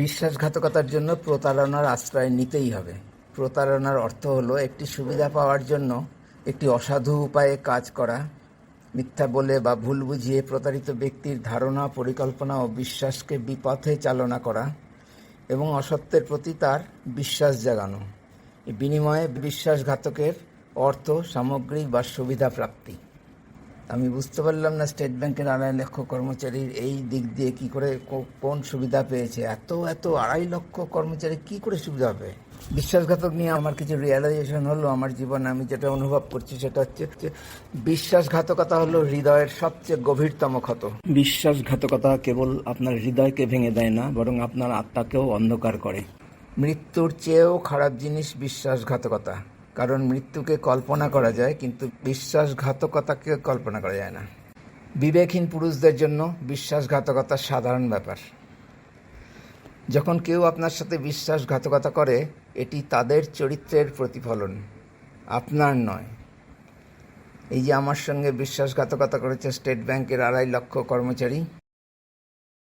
বিশ্বাসঘাতকতার জন্য প্রতারণার আশ্রয় নিতেই হবে। প্রতারণার অর্থ হলো একটি সুবিধা পাওয়ার জন্য একটি অসাধু উপায়ে কাজ করা, মিথ্যা বলে বা ভুল বুঝিয়ে প্রতারিত ব্যক্তির ধারণা, পরিকল্পনা ও বিশ্বাসকে বিপথে চালনা করা এবং অসত্যের প্রতি তার বিশ্বাস জাগানো। বিনিময়ে বিশ্বাসঘাতকের অর্থ সামগ্রী বা সুবিধা প্রাপ্তি। আমি বুঝতে পারলাম না স্টেট ব্যাংকের আড়াই লক্ষ কর্মচারীর এই দিক দিয়ে কি করে কোন সুবিধা পেয়েছে। এত এত আড়াই লক্ষ কর্মচারী কি করে সুবিধা হবে? বিশ্বাসঘাতক নিয়ে আমার কিছু রিয়েলাইজেশন হলো। আমার জীবনে আমি যেটা অনুভব করছি সেটা হচ্ছে বিশ্বাসঘাতকতা হলো হৃদয়ের সবচেয়ে গভীরতম ক্ষত। বিশ্বাসঘাতকতা কেবল আপনার হৃদয়কে ভেঙে দেয় না বরং আপনার আত্মাকেও অন্ধকার করে। মৃত্যুর চেয়েও খারাপ জিনিস বিশ্বাসঘাতকতা। কারণ মৃত্যুকে কল্পনা করা যায়, কিন্তু বিশ্বাসঘাতকতাকে কল্পনা করা যায় না। বিবেকহীন পুরুষদের জন্য বিশ্বাসঘাতকতা সাধারণ ব্যাপার। যখন কেউ আপনার সাথে বিশ্বাসঘাতকতা করে, এটি তাদের চরিত্রের প্রতিফলন, আপনার নয়। এই যে আমার সঙ্গে বিশ্বাসঘাতকতা করেছে স্টেট ব্যাংকের আড়াই লক্ষ কর্মচারী